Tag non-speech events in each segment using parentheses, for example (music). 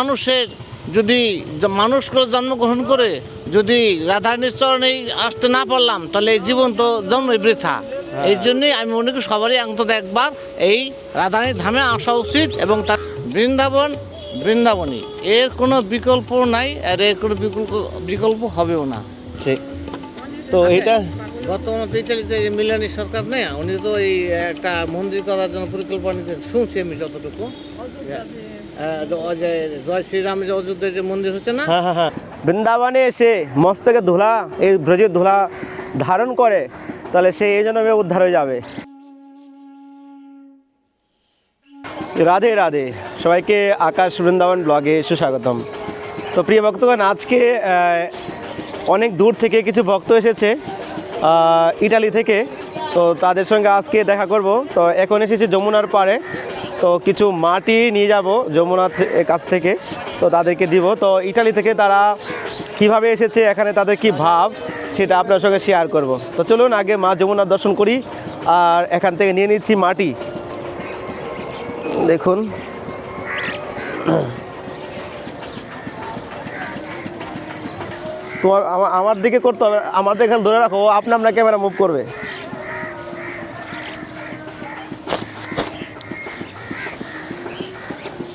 মানুষের যদি মানুষ করে জন্মগ্রহণ করে যদি রাধারানীর চরণে আসতে না পারলাম তাহলে এই জীবন তো জন্মই বৃথা। এই জন্যই আমি মনে করি সবারই অন্তত একবার এই রাধারানীর ধামে আসা উচিত এবং তার বৃন্দাবন বৃন্দাবনই এর কোনো বিকল্প নাই আর এর কোনো বিকল্প বিকল্প হবেও না। তো এটা গত ইতালিতে যে মিলানি সরকার নেই উনি তো এই একটা মন্দির করার জন্য পরিকল্পনা নিতে শুনছি আমি যতটুকু। জয় শ্রীরাম যে অযোধ্যায় যে মন্দির হচ্ছে না? হ্যাঁ হ্যাঁ হ্যাঁ। বৃন্দাবনে এসে মস্তকে ধুলা এই ব্রজের ধুলা ধারণ করে তাহলে সে এই জন্য উদ্ধার হয়ে যাবে। রাধে রাধে। সবাইকে আকাশ বৃন্দাবন ব্লগে সুস্বাগতম। তো প্রিয় ভক্তগণ আজকে অনেক দূর থেকে কিছু ভক্ত এসেছে। ইটালি থেকে। তো তাদের সঙ্গে আজকে দেখা করব। তো এখন এসেছি যমুনার পাড়ে। তো কিছু মাটি নিয়ে যাব যমুনার কাছ থেকে। তো তাদেরকে দিব। তো ইটালি থেকে তারা কীভাবে এসেছে, এখানে তাদের কি ভাব, সেটা আপনার সঙ্গে শেয়ার করব। তো চলুন, আগে মা যমুনার দর্শন করি। আর এখান থেকে নিয়ে নিচ্ছি মাটি। দেখুন। তোমার আমা- আমার দিকে করতে হবে। আমার দিকে ধরে রাখো আপনা আপনার ক্যামেরা মুভ করবে।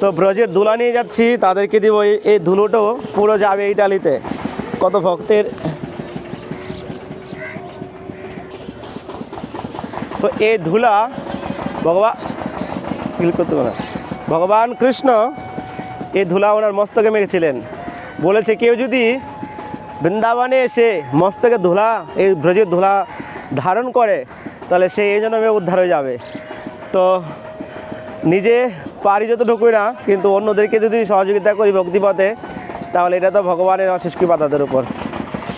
তো ব্রজের ধুলা নিয়ে যাচ্ছি, তাদেরকে দিব এই- এই ধুলোটাও পুরো যাবে ইটালিতে। কত ভক্তের। তো এই ধুলা ভগবান করতে পারে ভগবান কৃষ্ণ, এই ধুলা ওনার মস্তকে মেখেছিলেন। বলেছে কেউ যদি বৃন্দাবনে এসে মস্তকে ধুলা, এই ব্রজের ধুলা ধারণ করে, তাহলে সে এই জন্য উদ্ধার হয়ে যাবে। তো নিজে পারি যত ঢুকুই না, কিন্তু অন্যদেরকে যদি সহযোগিতা করি ভক্তিপথে, তাহলে এটা তো ভগবানের অশেষ কৃপা তাদের উপর।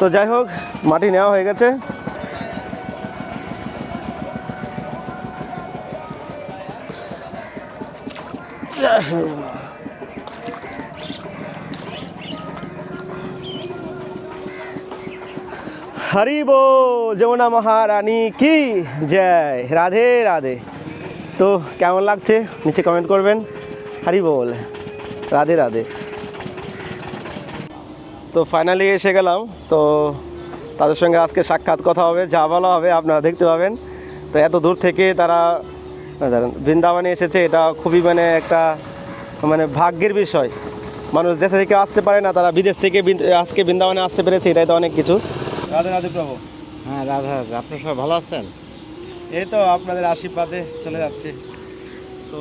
তো যাই হোক, মাটি নেওয়া হয়ে গেছে। হরিব যমুনা মহারানী কি জয়। রাধে রাধে। তো কেমন লাগছে? নিচে কমেন্ট করবেন। হরি বল। রাধে রাধে। তো ফাইনালি এসে গেলাম। তো তাদের সঙ্গে আজকে সাক্ষাৎ কথা হবে। যা বলা হবে আপনারা দেখতে পাবেন। তো এত দূর থেকে তারা বৃন্দাবনে এসেছে, এটা খুবই মানে একটা মানে ভাগ্যের বিষয়। মানুষ দেশে থেকে আসতে পারে না, তারা বিদেশ থেকে আজকে বৃন্দাবনে আসতে পেরেছে, এটাই তো অনেক কিছু। রাধে রাধে প্রভু। হ্যাঁ রাধা আপনি সবাই ভালো আছেন? এই তো আপনাদের আশীর্বাদে চলে যাচ্ছে। তো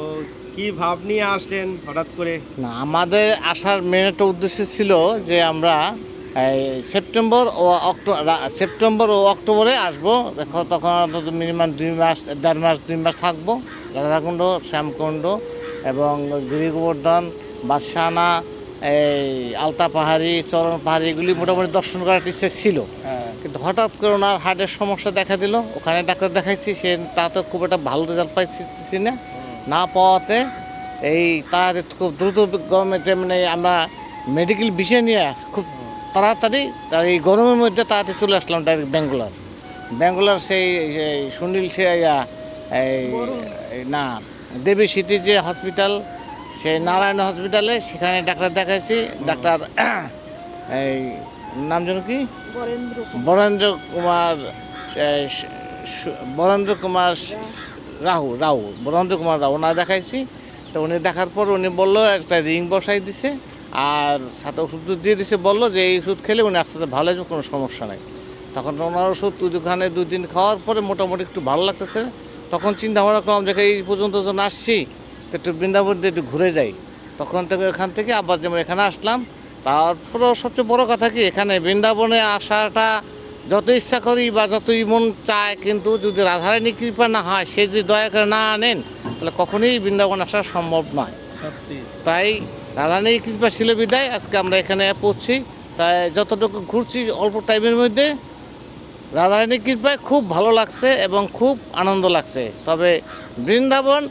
কি ভাব নিয়ে আসলেন হঠাৎ করে? না আমাদের আসার মেন একটা উদ্দেশ্য ছিল যে আমরা সেপ্টেম্বর ও অক্টোবর সেপ্টেম্বর ও অক্টোবরে আসব। দেখো তখন অন্তত মিনিমাম দুই মাস দেড় মাস দুই মাস থাকব। রাধাকুণ্ড শ্যামকুণ্ড এবং গিরি গোবর্ধন বাদশাহানা এই আলতা পাহাড়ি চরণ পাহাড়ি এগুলি মোটামুটি দর্শন করার ইচ্ছে ছিল। হ্যাঁ। কিন্তু হঠাৎ করে ওনার হার্টের সমস্যা দেখা দিল। ওখানে ডাক্তার দেখাইছি, সে তাতে খুব একটা ভালো রেজাল্ট পাইছি না। না পাওয়াতে এই তার খুব দ্রুত গভর্নমেন্টে মানে আমরা মেডিকেল বিষয় নিয়ে খুব তাড়াতাড়ি তার এই গরমের মধ্যে তাড়াতাড়ি চলে আসলাম ডাইরেক্ট ব্যাঙ্গালোর। ব্যাঙ্গালোর সেই সুনীল সে এই না, দেবী সিটি যে হসপিটাল সেই নারায়ণ হসপিটালে সেখানে ডাক্তার দেখাইছি। ডাক্তার, এই, নাম যেন কি? বরেন্দ্র কুমার? বরেন্দ্র কুমার রাহু রাহু, বরেন্দ্র কুমার রাহু না দেখাইছি। তো উনি দেখার পর উনি বলল, একটা রিং বসাই দিছে, আর সাথে ওষুধ দিয়ে দিছে, বলল যে এই ওষুধ খেলে উনি আস্তে ভালো হবে কোনো সমস্যা নাই। তখন ওনার ওষুধ দুখানে দুই দিন খাওয়ার পরে মোটামুটি একটু ভালো লাগতেছে। তখন চিন্তা ভাবনা করলাম যে, এই পর্যন্ত যখন আসছি, তো একটু বৃন্দাবন দিয়ে একটু ঘুরে যাই। তখন থেকে এখান থেকে আবার যেমন এখানে আসলাম তারপরেও সবচেয়ে বড় কথা কি এখানে বৃন্দাবনে আসাটা যত ইচ্ছা করি বা যতই মন চায় কিন্তু যদি রাধারানী কৃপা না হয় সে যদি দয়া করে না আনেন তাহলে কখনোই বৃন্দাবন আসা সম্ভব নয়। তাই রাধারানীর কৃপা ছিল বিদায়। আজকে আমরা এখানে পড়ছি তাই যতটুকু ঘুরছি অল্প টাইমের মধ্যে রাধারানী কৃপায় খুব ভালো লাগছে এবং খুব আনন্দ লাগছে। তবে বৃন্দাবন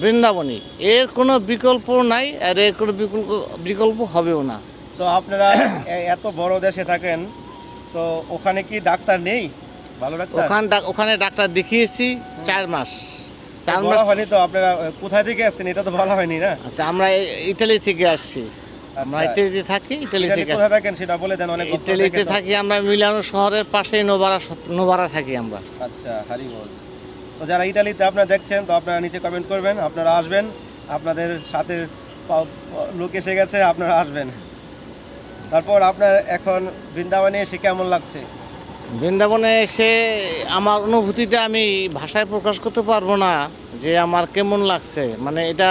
বৃন্দাবনই এর কোনো বিকল্প নাই আর এর কোনো বিকল্প বিকল্প হবেও না। তো আপনারা (coughs) এত বড় দেশে থাকেন তো ওখানে কি ডাক্তার নেই? ভালো ডাক্তার? ওখান ওখানে ডাক্তার দেখিয়েছি চার মাস। চার মাস হয়নি তো? আপনারা কোথায় থেকে আসছেন? এটা তো বলা হয়নি না? আচ্ছা আমরা ইটালি থেকে আসছি। আমরা আচ্ছা। থাকি ইটালি থেকে কোথায় থাকেন? সেটা বলে দেন অনেক থাকি আমরা মিলানো শহরের পাশেই থাকি আমরা। আচ্ছা হারি বল তো যারা ইটালিতে আপনারা দেখছেন তো আপনারা নিচে কমেন্ট করবেন আপনারা আসবেন আপনাদের সাথে লোক এসে গেছে আপনারা আসবেন। তারপর আপনার এখন বৃন্দাবনে এসে কেমন লাগছে? বৃন্দাবনে এসে আমার অনুভূতিটা আমি ভাষায় প্রকাশ করতে পারব না যে আমার কেমন লাগছে। মানে এটা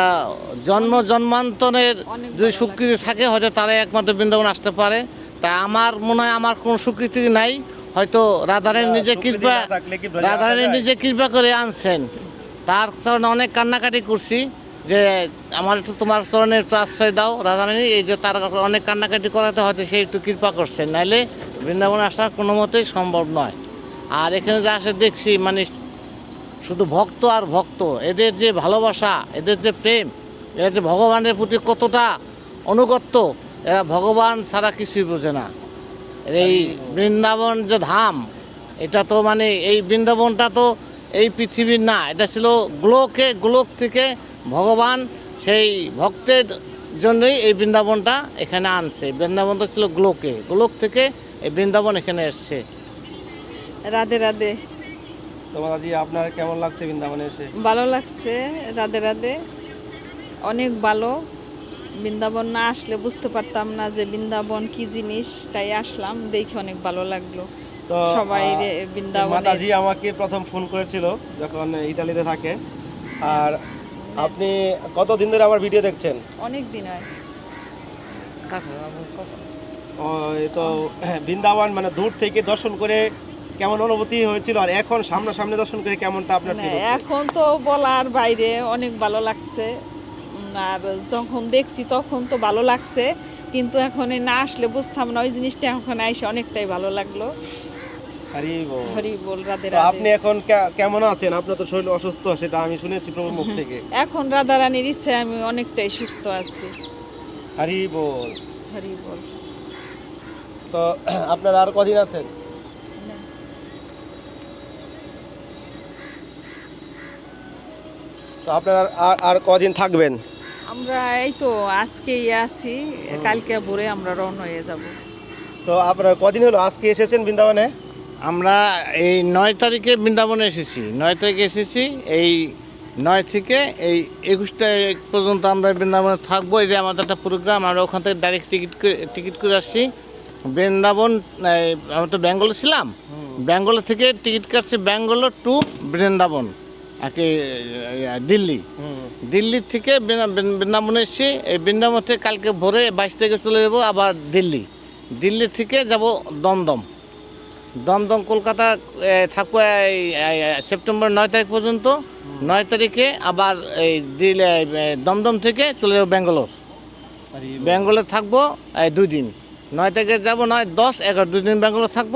জন্ম জন্মান্তরের যদি স্বীকৃতি থাকে হয়তো তারাই একমাত্র বৃন্দাবন আসতে পারে। তা আমার মনে হয় আমার কোনো স্বীকৃতি নাই। হয়তো রাধারানী নিজে কৃপা না থাকলে কি ব্রজে রাধারানী নিজে কৃপা করে আনছেন। তার কারণে অনেক কান্নাকাটি করছি। যে আমার একটু তোমার চরণে একটু আশ্রয় দাও, রাধারানী, এই যে তার অনেক কান্নাকাটি করাতে হয়তো সে একটু কৃপা করছেন নাইলে বৃন্দাবনে আসা কোনো মতেই সম্ভব নয়। আর এখানে যে আসে দেখছি মানে শুধু ভক্ত আর ভক্ত, এদের যে ভালোবাসা, এদের যে প্রেম, এরা যে ভগবানের প্রতি কতটা অনুগত্য, এরা ভগবান ছাড়া কিছুই বোঝে না। এই বৃন্দাবন যে ধাম, এটা তো মানে এই বৃন্দাবনটা তো এই পৃথিবীর না, এটা ছিল গ্লোকে গ্লোক থেকে ভগবান সেই ভক্তের জন্যই এই বৃন্দাবনটা এখানে আনছে। বৃন্দাবনটা ছিল গ্লোকে। গ্লোক থেকে এই বৃন্দাবন এখানে এসছে। রাধে রাধে। তোমার আজি আপনার কেমন লাগছে বৃন্দাবনে এসে? ভালো লাগছে রাধে রাধে। অনেক ভালো। বৃন্দাবন না আসলে বুঝতে পারতাম না যে বৃন্দাবন কি জিনিস তাই আসলাম। দেখে অনেক ভালো লাগল। তো সবাই বৃন্দাবনে মাতাজি আমাকে প্রথম ফোন করেছিল যখন ইটালিতে থাকে। আর আপনি কতদিন ধরে আমার ভিডিও দেখছেন? অনেক দিন হয়। তো বৃন্দাবন মানে দূর থেকে দর্শন করে কেমন অনুভূতি হয়েছিল আর এখন সামনাসামনি দর্শন করে কেমনটা আপনার হচ্ছে? এখন তো বলার বাইরে অনেক ভালো লাগছে। আর যখন দেখছি তখন তো ভালো লাগছে কিন্তু এখন না আসলে বুঝতাম না ওই জিনিসটা এখন এসে অনেকটাই ভালো লাগল। আপনি এখন কেমন আছেন? আপনার তো শরীর অসুস্থ সেটা আমি শুনেছি প্রভুর মুখ থেকে। এখন রাধা রানীর ইচ্ছায় আমি অনেকটাই সুস্থ আছি। হরি বল হরি বল তো আপনার আর কদিন আছেন? তো আপনার আর- আর কদিন থাকবেন? আমরা এই তো আজকেই আছি কালকে ভোরে আমরা রওনা হয়ে যাব। তো আপনার কদিন হলো আজকে এসেছেন বৃন্দাবনে? আমরা এই নয় তারিখে বৃন্দাবনে এসেছি। নয় তারিখে এসেছি, এই নয় থেকে এই একুশ তারিখ পর্যন্ত আমরা বৃন্দাবনে থাকব। এই যে আমাদের একটা প্রোগ্রাম আমরা ওখান থেকে ডাইরেক্ট টিকিট টিকিট করে আসছি। বৃন্দাবন আমরা তো বেঙ্গলে ছিলাম। বেঙ্গল থেকে টিকিট কাটছি ব্যাঙ্গালোর টু বৃন্দাবন আর দিল্লি। দিল্লি থেকে বৃন্দা- বৃন্দা- বৃন্দাবনে এসেছি। এই বৃন্দাবন থেকে কালকে ভোরে বাইশ থেকে চলে যাব আবার দিল্লি। দিল্লি থেকে যাব দমদম। দমদম কলকাতা থাকব সেপ্টেম্বর নয় তারিখ পর্যন্ত। নয় তারিখে আবার এই দিলে দমদম থেকে চলে যাব ব্যাঙ্গালোর। ব্যাঙ্গালোরে থাকব এই দুই দিন। নয় থেকে যাব নয় দশ এগারো দুই দিন ব্যাঙ্গালোর থাকব।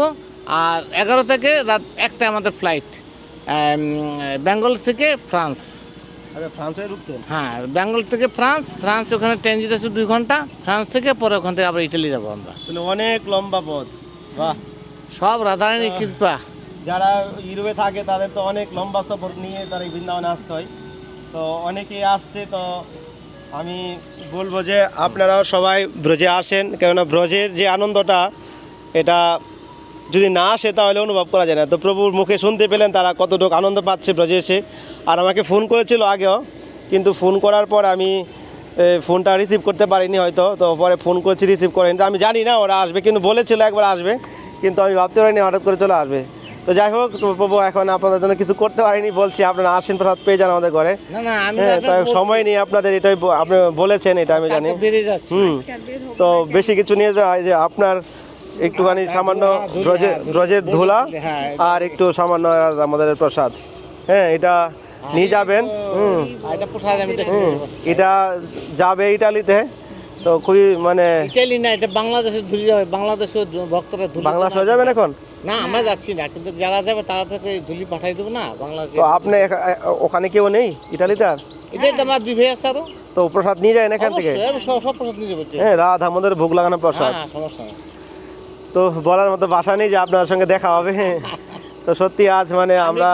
আর এগারো থেকে রাত একটা আমাদের ফ্লাইট ব্যাঙ্গালোর থেকে ফ্রান্স। হ্যাঁ ব্যাঙ্গালোর থেকে ফ্রান্স ফ্রান্স ওখানে ট্রেনজিট আছে দুই ঘণ্টা ফ্রান্স থেকে পরে ওখান থেকে আবার ইটালি যাব আমরা। অনেক লম্বা পথ। বাহ। সব রাধারানী কৃপা। যারা ইউরোপে থাকে তাদের তো অনেক লম্বা সফর নিয়ে তারা এই বৃন্দাবনে আসতে হয়। তো অনেকেই আসছে তো আমি বলব যে আপনারাও সবাই ব্রজে আসেন কেননা ব্রজের যে আনন্দটা এটা যদি না আসে তাহলে অনুভব করা যায় না। তো প্রভুর মুখে শুনতে পেলেন তারা কতটুকু আনন্দ পাচ্ছে ব্রজে এসে। আর আমাকে ফোন করেছিল আগেও কিন্তু ফোন করার পর আমি ফোনটা রিসিভ করতে পারিনি হয়তো। তো পরে ফোন করেছি রিসিভ করেনি। তো আমি জানি না ওরা আসবে কিন্তু বলেছিল একবার আসবে। কিন্তু আমি ভাবতে পারিনি হঠাৎ করে চলে আসবে। তো যাই হোক প্রভু এখন আপনাদের জন্য কিছু করতে পারিনি বলছি আপনারা আসেন প্রসাদ পেয়ে যান আমাদের ঘরে। না না হ্যাঁ তাই সময় নিয়ে আপনাদের এটাই আপনি বলেছেন এটা আমি জানি। হুম। তো বেশি কিছু নিয়ে যাওয়া এই যে আপনার একটুখানি সামান্য ধুলা, ব্রজের হ্যাঁ, ধুলা। হ্যাঁ, আর একটু সামান্য আমাদের প্রসাদ। হ্যাঁ এটা নিয়ে যাবেন। হুম। এটা যাবে ইটালিতে। তো খুবই মানে ইটালি না এটা বাংলাদেশের ধুলি যাবে বাংলাদেশের ভক্তরা ধুলি বাংলাদেশ হয়ে যাবেন এখন? না আমরা যাচ্ছি না কিন্তু যারা যাবে তারা থেকে ধুলি পাঠাই দেবো না বাংলাদেশে। তো আপনি ওখানে কেউ নেই ইটালিতে আর? এটাই তো আমার দুই ভাই আছে আরও। তো প্রসাদ নিয়ে যাবেন এখান থেকে? সব প্রসাদ নিয়ে যাব হ্যাঁ রাত আমাদের ভোগ লাগানো প্রসাদ। হ্যাঁ সমস্যা নেই। তো বলার মতো বাসা নেই যে আপনার সঙ্গে দেখা হবে। তো সত্যি আজ মানে আমরা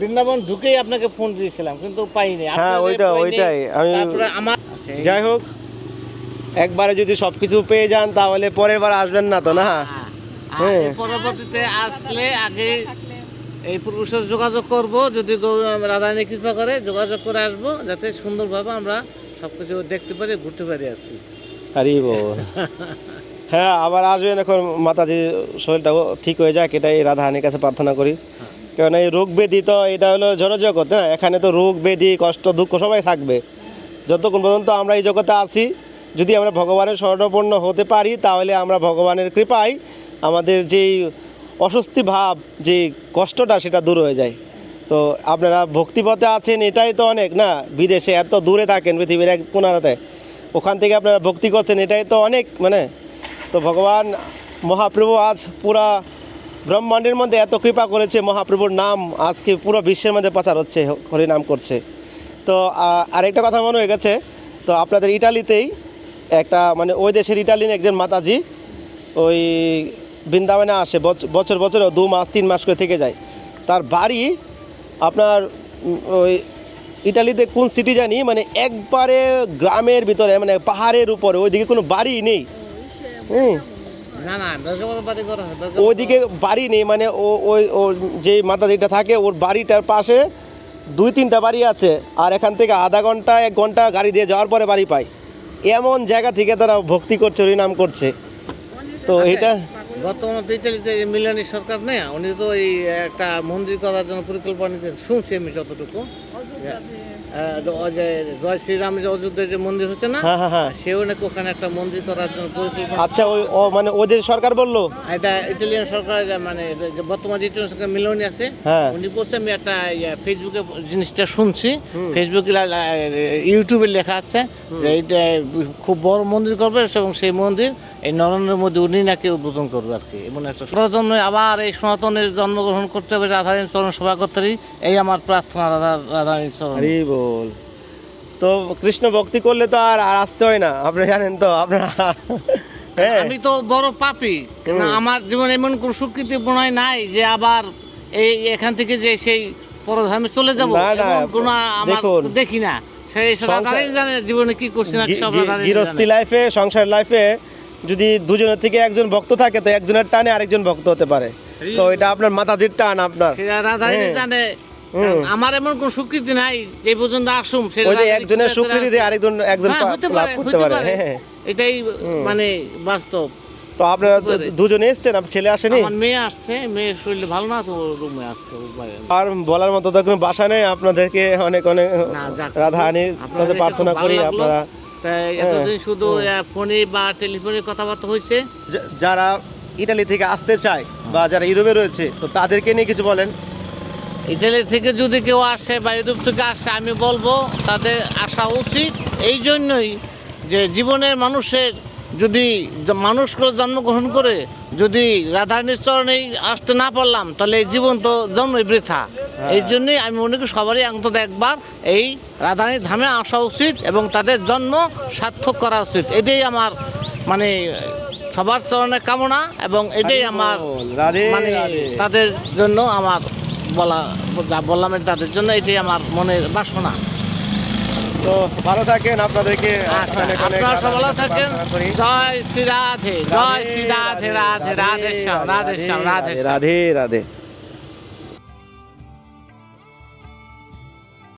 বৃন্দাবন ঢুকেই আপনাকে ফোন দিয়েছিলাম কিন্তু পাইনি। হ্যাঁ, ওইটা- ওইটাই। আমি- আমার যাই হোক একবারে যদি সব কিছু পেয়ে যান তাহলে পরের বার আসবেন না তো না? হ্যাঁ। হ্যাঁ। পরবর্তীতে আসলে আগে এই পুরুষের যোগাযোগ করব যদি রাধারানী কৃপা করে যোগাযোগ করে আসব যাতে সুন্দরভাবে আমরা সবকিছু দেখতে পারি ঘুরতে পারি আর কি। আরে (laughs) হ্যাঁ আবার আসবেন এখন মাতাজি শরীরটাও ঠিক হয়ে যাক এটাই রাধাহানির কাছে প্রার্থনা করি। কারণ এই রোগ ব্যাধি তো এটা হলো জড়জগৎ না এখানে তো রোগ ব্যাধি কষ্ট দুঃখ সবাই থাকবে। যতক্ষণ পর্যন্ত আমরা এই জগতে আছি, যদি আমরা ভগবানের স্মরণাপন্ন হতে পারি, তাহলে আমরা ভগবানের কৃপায় আমাদের যেই অস্বস্তি ভাব যে কষ্টটা, সেটা দূর হয়ে যায়। তো আপনারা ভক্তিপথে আছেন, এটাই তো অনেক, না? বিদেশে এত দূরে থাকেন, পৃথিবীর এক কোনারাতে ওখান থেকে আপনারা ভক্তি করছেন, এটাই তো অনেক মানে? তো ভগবান মহাপ্রভু আজ পুরা ব্রহ্মাণ্ডের মধ্যে এত কৃপা করেছে, মহাপ্রভুর নাম আজকে পুরো বিশ্বের মধ্যে প্রচার হচ্ছে, হরিনাম করছে। তো আরেকটা কথা মনে হয়ে গেছে। তো আপনাদের ইটালিতেই একটা মানে ওই দেশের ইটালির একজন মাতাজি ওই বৃন্দাবনে আসে বছ- বছর বছর দু মাস তিন মাস করে থেকে যায়। তার বাড়ি আপনার ওই ইটালিতে কোন সিটি জানি মানে একবারে গ্রামের ভিতরে মানে পাহাড়ের উপরে ওইদিকে কোনো বাড়ি নেই। হুম। ওইদিকে বাড়ি নেই মানে ও ওই ও যে মাতাজিটা থাকে ওর বাড়িটার পাশে দুই তিনটা বাড়ি আছে আর এখান থেকে আধা ঘণ্টা এক ঘণ্টা গাড়ি দিয়ে যাওয়ার পরে বাড়ি পায়। এমন জায়গা থেকে তারা ভক্তি করছে হরিনাম করছে। তো এটা বর্তমানে ইতালিতে মিলানি সরকার নেই। উনি তো এই একটা মন্দির করার জন্য পরিকল্পনা নিতে শুনছি আমি যতটুকু। জয় শ্রীরাম যে অযোধ্যায় যে মন্দির হচ্ছে না হ্যাঁ হ্যাঁ হ্যাঁ। সেও নাকি ওখানে একটা মন্দির করার জন্য পরিকল্পনা আচ্ছা ওই ও মানে ওদের সরকার বলল? এটা ইটালিয়ান সরকার মানে বর্তমান ইটালিয়ান সরকার মিলনি আছে। উনি বলছে আমি একটা ইয়ে, ফেসবুকে জিনিসটা শুনছি। ফেসবুকে ইউটিউবে লেখা আছে যে এইটা খুব বড় মন্দির করবে এবং সেই মন্দির এই নরেন্দ্র মোদী উনি নাকি উদ্বোধন করবে আর কি। এমন একটা সনাতন আবার এই সনাতনের জন্মগ্রহণ করতে হবে রাধারানী চরণ সভা করতে এই আমার প্রার্থনা রাধা রাধারানী চরণ। বল। তো কৃষ্ণ ভক্তি করলে তো আর আর আসতে হয় না আপনি জানেন তো আপনারা। হ্যাঁ। আমি তো বড় পাপি আমার জীবনে এমন কোন স্বীকৃতি বোনায় নাই যে আবার এই এখান থেকে যে সেই পরধামে চলে যাব কোনো আমার দেখি না। সেই সংসার- জানে জীবনে কি করছি না সব গৃহস্থী লাইফে সংসার লাইফে যদি দুজনের থেকে একজন ভক্ত থাকে তো একজনের টানে আরেকজন ভক্ত হতে পারে। তো এটা আপনার মাতাজির টান আপনার। সেটা রাধারানী হ্যাঁ। জানে। আমার এমন কোন স্বীকৃতি নাই যে পর্যন্ত আসুম সে ওই যে একজনের স্বীকৃতি দিয়ে আরেকজন একজন হ্যাঁ, লাভ করতে পারে পারে। হ্যাঁ এটাই মানে বাস্তব। তো আপনারা দুজনে এসছেন আপনার ছেলে আসেনি? আমার মেয়ে আসছে মেয়ের শরীর ভালো না তো রুমে আসছে আর বলার মতো তো কোনো ভাষা নেই আপনাদেরকে অনেক অনেক। রাধাহানির আপনাদের কাছে প্রার্থনা করি। আপনারা এতদিন শুধু ফোনে বা টেলিফোনে কথাবার্তা হয়েছে। যারা ইটালি থেকে আসতে চায় বা যারা ইউরোপে রয়েছে তো তাদেরকে নিয়ে কিছু বলেন। ইটালি থেকে যদি কেউ আসে বা ইউরোপ থেকে আসে আমি বলব তাদের আসা উচিত। এই জন্যই যে জীবনের মানুষের যদি মানুষকে জন্মগ্রহণ করে যদি রাধারানীর চরণেই আসতে না পারলাম তাহলে এই জীবন তো জন্মই বৃথা। এই জন্যই আমি মনে করি সবারই অন্তত একবার এই রাধারানীর ধামে আসা উচিত এবং তাদের জন্ম সার্থক করা উচিত। এটাই আমার মানে সবার চরণে কামনা এবং এটাই আমার মানে তাদের জন্য আমার বলা যা বললাম এটা তাদের জন্য এটাই আমার মনের বাসনা তো ভালো থাকেন আপনাদেরকে আচ্ছা আপনারা সব ভালো থাকেন জয় শ্রী রাধে জয় শ্রী রাধে রাধে রাধে শ্যাম রাধে শ্যাম রাধে রাধে রাধে